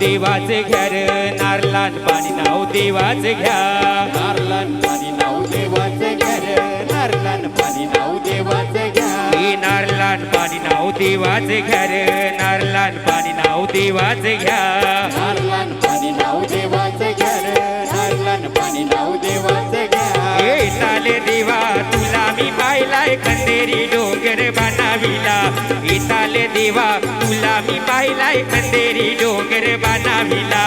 देवाचे घ्या रे नारलान पाणी नाव देवाचे घ्या. नारलन पाणी नाव देवाचं घर नारलन पाणी नाव देवाचं घ्या. नारलान पाणी नाव देवाचे घ्या रे नारलान पाणी नाव देवाचे घ्या. नारलन पाणी नाव देवाचं घर नारलन पाणी नाव देवाचं घ्या देवा तुला मी पाहिलाय खंदेरी डोंगर बनाविला. हे चाले देवा तुला मी पाहिलाय खंदेरी डोंगर बनाविला.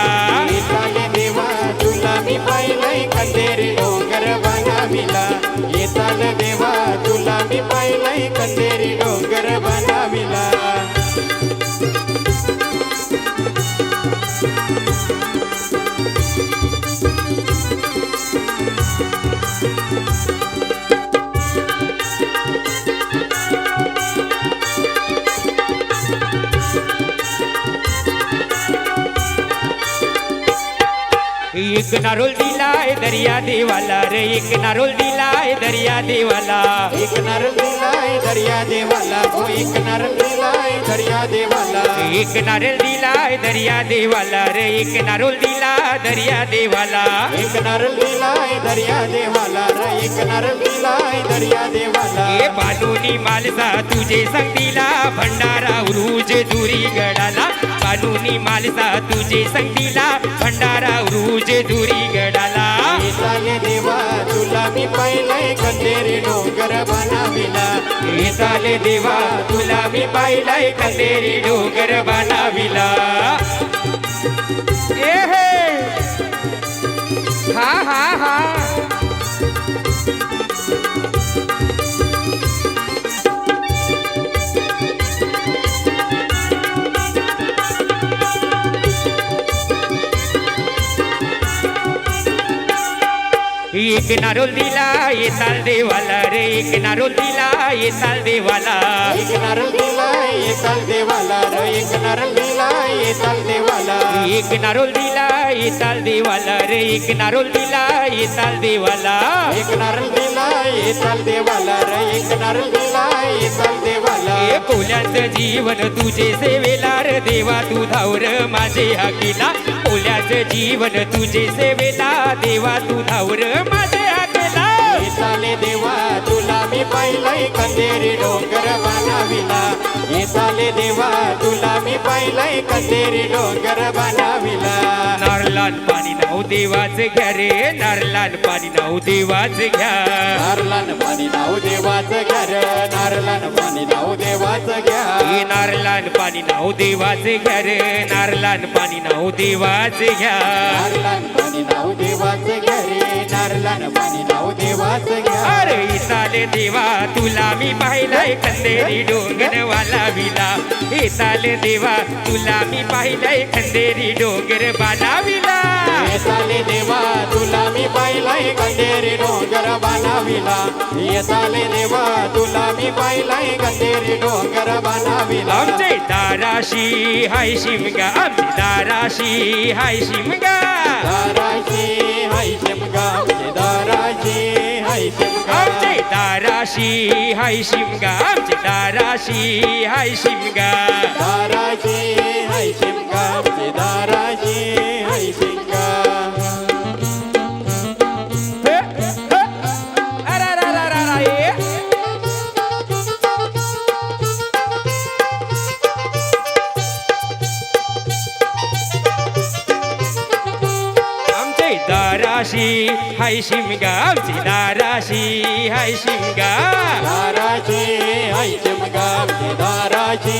येताले देवा तुला मी पाहिलंय कंदेरी डोंगर बनाविला. येताल देवा तुला मी पाहिलंय कंदेरी डोंगर बनाविला. एक नारोल दिलाय दर्या देवाला रे एक नारोल दिलाय दर्या देवाला. एक नर दिलाय दर्या देवाला हो एक नर दिलाय दर्या देवाला. एक नारळ दिलाय दर्या देवाला रे एक नारोल दिला दर्या देवाला. एक नर दिलाय दर्या देवाला र एक नर दिलाय दर्या देवाला. हे बालुनी मालसा तुझे संगतीला भंडारा उरुज दुरी गडाला. बालुनी मालसा तुझे संगतीला भंडारा उरुज दुरी गडाला. येताले देवा तुला मी पाहिलंय कंदेरी डोंगर बनाविला. हे चाले देवा तुला मी पाहिलाय कंदेरी डोंगर बनाविला. ए हे! हा हा हा. एक नारोल दिला ये ताल देवाला रे. एक नारोल दिला ये ताल देवाला. एक नर दिलाय येताल देवाला र. एक नर दिलाय येताल देवाला. एक नारोल दिला ये ताल देवाला रे. एक नारोल दिला ये ताल देवाला. एक नर दिलाय येताल देवाला र. एक नर दिलाय येताल देवाला. कोल्याचं जीवन तुझे सेवेला रे देवा तू धावर माझे हाकेला. कोल्याचं जीवन तुझे सेवेला देवा तू धावर माझे हाकेला. येताले देवा तुला मी पाहिलंय कंदेरी डोंगर बनाविला. येताले देवा तुला मी पाहिलंय कंदेरी डोंगर बनाविला. नारलान पाणी नाव देवाचे घ्या रे. नारलान पाणी नाव देवाचे घ्या. नारलन पाणी नाव देवाचं घर नारलन पाणी नाव देवाचं घ्या. हे नारलान पाणी नाव देवाचे घ्या रे. नारलान पाणी नाव देवाचे घ्या. नारलन पाणी नाव देवाचं घरी विचारला नवानी नाव देवाच घ्या. अरे इसाले देवा तुला मी पाहिलाय खंदेरी डोंगरवाला विला. इसाले देवा तुला मी पाहिलाय खंदेरी डोंगर बाला विला. येताले देवा तुला मी पाहिलंय कंदेरी डोंगर बनाविला येताले देवा तुला मी पाहिलंय कंदेरी डोंगर बनाविला आमचे दाराशी हाय शिमगा आमचे दाराशी हाय शिमगा. दाराशी हाय शिमगा आमचे दाराशी हाय शिमगा. आमचे दाराशी हाय शिमगा आमचे दाराशी हाय शिमगा. दाराशी हाय शिमगा आमची दाराशी हाय शिमगा. दाराची हाय शिमगा आमचे दाराची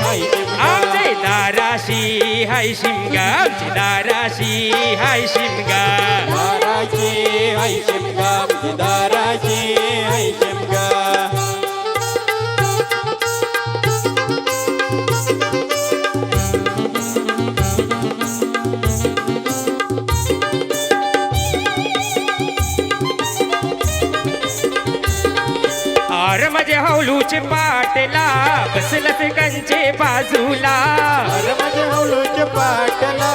हाय शिमगा. आमचे दाराशी हाय शिमगा आमची दाराशी हाय शिमगा. दाराची आर माझे हौलूचे पाटला बसलच कंचे बाजूला. अरे माझे हौलूच्या पाटला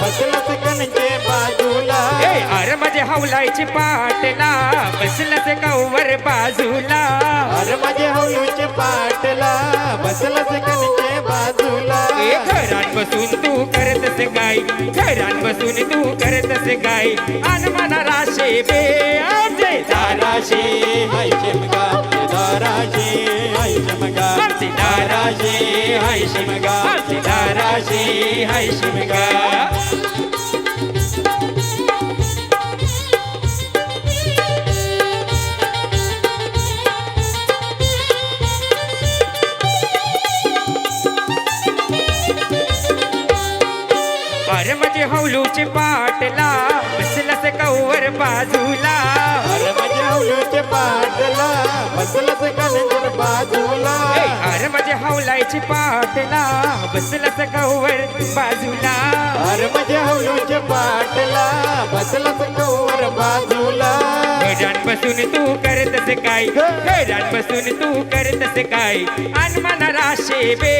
बसलच कणचे बाजूला. ए अरे हवलायचे पाटला बसलंच कवर बाजूला. अरे माझे हौलूचे पाटला बसलाच कणके बाजूला. ए घरात बसून तू करतस गाय घरात बसून तू करतस गाय अन मना राशे बे आमचे दाराशे हाय शिमगा दाराशे हाय शिमगा. आमचे दाराशे हाय शिमगा. आमचे दाराशे माझे हौलूचे पाटला बसलस कवर बाजूला. माझे हौलूचे पाटला बसलाच कणके बाजूला. माझे हौलायचे पाटला बसलस कवर बाजूला. माझे हौलूचे पाटला बसलाच कवर बाजूला. बसून तू करतस काय? घरात बसून तू करतस काय? अन मना राशे बे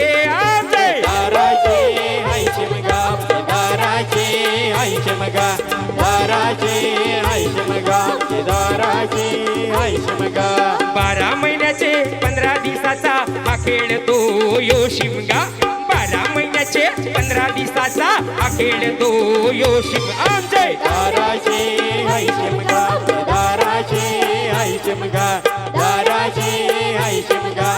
हाय शिमगा बारा महिन्याचे पंधरा दिवसाचा हा खेळ तो यो शिमगा. बारा महिन्याचे पंधरा दिवसाचा हा खेळ तो यो शिम आमचे दाराचे हाय शिमगा दाराचे हाय शिमगा दाराचे हाय शिमगा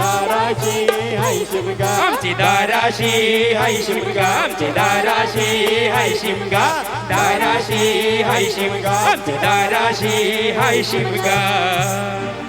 हाय शिमगा. आमचे दाराशी हाय शिमगा. आमची दाराशी हाय शिमगा. दाराशी हाय शिमगा. आमची दाराशी हाय शिमगा.